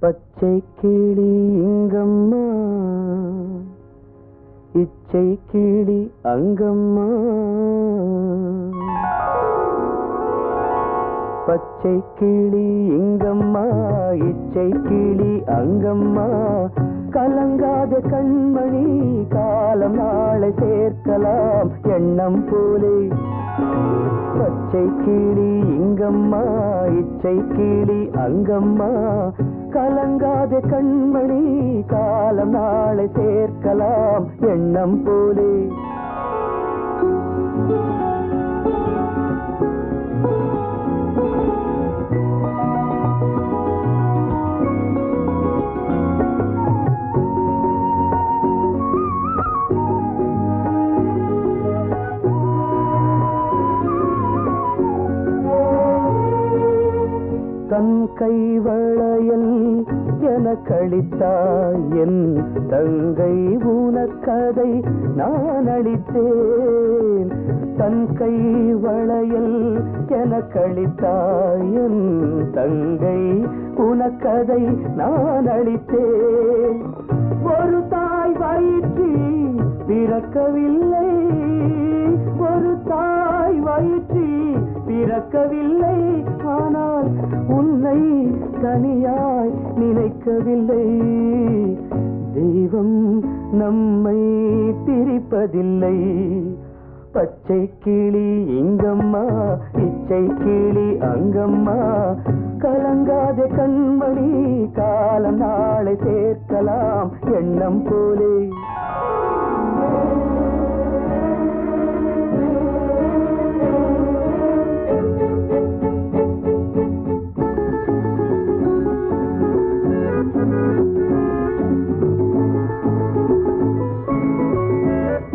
பச்சை கிளி இங்கம்மா இச்சை கிளி அங்கம்மா? பச்சை கிளி இங்கம்மா இச்சை கிளி அங்கம்மா? கலங்காத கண்மணி காலம் நாளை சேர்க்கலாம் எண்ணம் போலே. பச்சை கிளி இங்கம்மா இச்சை கிளி அங்கம்மா? கலங்காத கண்மணி காலம் நாளை சேர்க்கலாம் எண்ணம் போலே. கைவளையல் என எனக்களித்தாய். என் தங்கை உனக்கதை நான் அளித்தேன் தன் கைவளையல் என எனக்களித்தாய். என் தங்கை உனக்கதை நான் அளித்தேன் ஒரு தாய் வயிற்றில் பிறக்கவில்லை. ஒரு தாய் இறக்கவில்லை. ஆனால் உன்னை தனியாய் நினைக்கவில்லை. தெய்வம் நம்மை பிரிப்பதில்லை பச்சை கிளி இங்கம்மா இச்சை கிளி அங்கம்மா. கலங்காத கண்மணி காலம் நாளை சேர்க்கலாம் எண்ணம் போலே.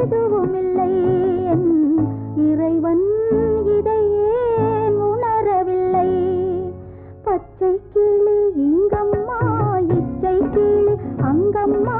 எதுவுமில்லை என் இறைவன் இதை ஏன் உணரவில்லை? பச்சை கிளி இங்கம்மா இச்சை கிளி அங்கம்மா